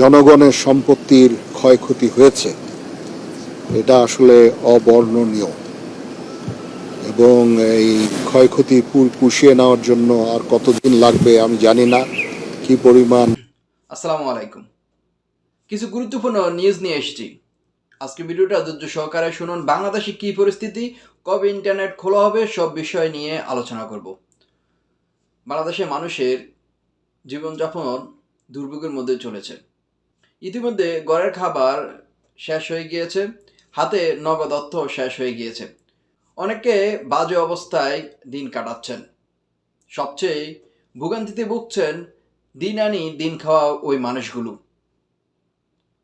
জনগণের সম্পত্তির ক্ষয়ক্ষতি হয়েছে, এটা আসলে অবর্ণনীয়। এবং এই ক্ষয়ক্ষতি পুষিয়ে নেওয়ার জন্য আর কতদিন লাগবে আমি জানি না, কি পরিমাণ আসসালামু আলাইকুম। কিছু গুরুত্বপূর্ণ নিউজ নিয়ে এসেছি। আজকে ভিডিওটা ধৈর্য সহকারে শুনুন, বাংলাদেশে কি পরিস্থিতি, কবে ইন্টারনেট খোলা হবে, সব বিষয় নিয়ে আলোচনা করব। বাংলাদেশের মানুষের জীবনযাপন দুর্ভোগের মধ্যে চলেছে। ইতিমধ্যে ঘরের খাবার শেষ হয়ে গিয়েছে, হাতে নগদ অর্থ শেষ হয়ে গিয়েছে। অনেকে বাজে অবস্থায় দিন কাটাচ্ছেন। সবচেয়ে ভোগান্তিতে ভুগছেন দিন আনি দিন খাওয়া ওই মানুষগুলো।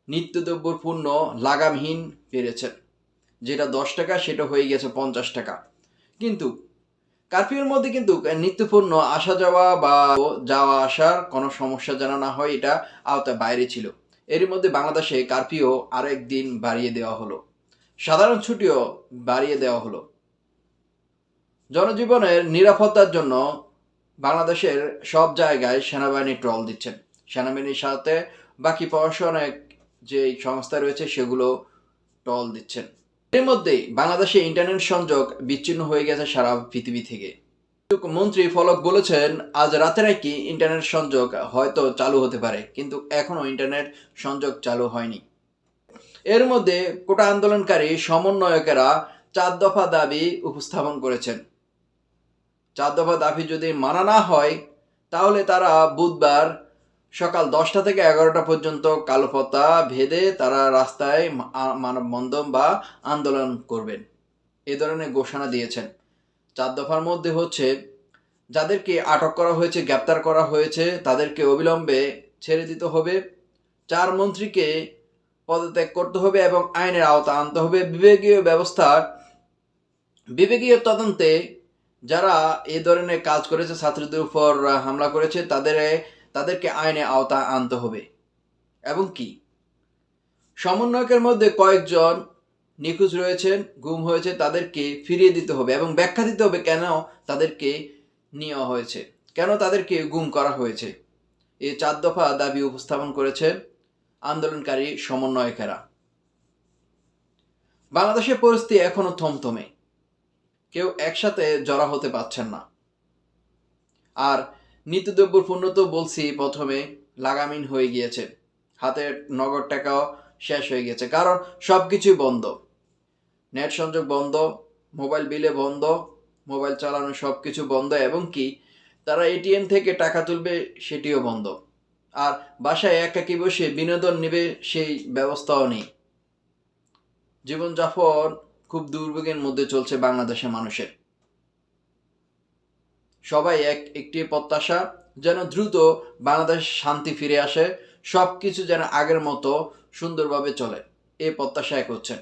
নিত্যদ্রব্যর পণ্য লাগামহীন পেরেছেন। যেটা দশ টাকা, সেটা হয়ে গেছে পঞ্চাশ টাকা। কিন্তু কারফিউর মধ্যে কিন্তু নিত্যপূর্ণ আসা যাওয়া বা যাওয়া আসার কোনো সমস্যা যেন না হয়, এটা আওতায় বাইরে ছিল। এর মধ্যে বাংলাদেশে কারফিউ আরেক দিন বাড়িয়ে দেওয়া হলো। সাধারণ ছুটিও বাড়িয়ে দেওয়া হলো। জনজীবনের নিরাপত্তার জন্য বাংলাদেশের সব জায়গায় সেনাবাহিনী ট্রল দিচ্ছেন। সেনাবাহিনীর সাথে বাকি প্রশাসনিক যে সংস্থা রয়েছে, সেগুলো ট্রল দিচ্ছেন। এর মধ্যেই বাংলাদেশে ইন্টারনেট সংযোগ বিচ্ছিন্ন হয়ে গেছে সারা পৃথিবী থেকে। মন্ত্রী ফলক বলেছেন, আজ রাতে নাকি ইন্টারনেট সংযোগ হয়তো চালু হতে পারে, কিন্তু এখনও ইন্টারনেট সংযোগ চালু হয়নি। এর মধ্যে কোটা আন্দোলনকারী সমন্বয়কেরা চার দফা দাবি উপস্থাপন করেছেন। চার দফা দাবি যদি মানা না হয়, তাহলে তারা বুধবার সকাল দশটা থেকে এগারোটা পর্যন্ত কালোপতা ভেদে তারা রাস্তায় মানববন্ধন বা আন্দোলন করবেন। এ ধরনের ঘোষণা দিয়েছেন। চার দফার মধ্যে হচ্ছে, যাদেরকে আটক করা হয়েছে, গ্রেপ্তার করা হয়েছে, তাদেরকে অবিলম্বে ছেড়ে দিতে হবে। চার মন্ত্রীকে পদত্যাগ করতে হবে এবং আইনের আওতা আনতে হবে। বিভাগীয় ব্যবস্থা, বিভাগীয় তদন্তে যারা এ ধরনের কাজ করেছে, ছাত্রদের উপর হামলা করেছে, তাদের, তাদেরকে আইনে আওতা আনতে হবে। এবং কি? সমন্বয়কের মধ্যে কয়েকজন নিখোঁজ রয়েছেন, গুম হয়েছে, তাদেরকে ফিরিয়ে দিতে হবে এবং ব্যাখ্যা দিতে হবে কেন তাদেরকে নেওয়া হয়েছে। কেন তাদেরকে গুম করা হয়েছে? এ চার দফা দাবি উপস্থাপন করেছে আন্দোলনকারী সমন্বয়কেরা। বাংলাদেশের পরিস্থিতি এখনও থমথমে। কেউ একসাথে জড়া হতে পারছেন না। আর নিত্যদ্রব্যর পণ্য তো বলছি, প্রথমে লাগামিন হয়ে গিয়েছে। হাতের নগদ টাকাও শেষ হয়ে গেছে কারণ সব কিছুই বন্ধ। নেট সংযোগ বন্ধ, মোবাইল বিলে বন্ধ, মোবাইল চালানো সব কিছু বন্ধ এবং কি? তারা এটিএম থেকে টাকা তুলবে, সেটিও বন্ধ। আর বাসায় একাকি বসে বিনোদন নেবে, সেই ব্যবস্থাও নেই। জীবনযাপন খুব দুর্ভোগের মধ্যে চলছে বাংলাদেশের মানুষের। সবাই এক, একটি প্রত্যাশা যেন দ্রুত বাংলাদেশ শান্তি ফিরে আসে সব কিছু যেন আগের মতো সুন্দরভাবে চলে। এ প্রত্যাশা এক হচ্ছেন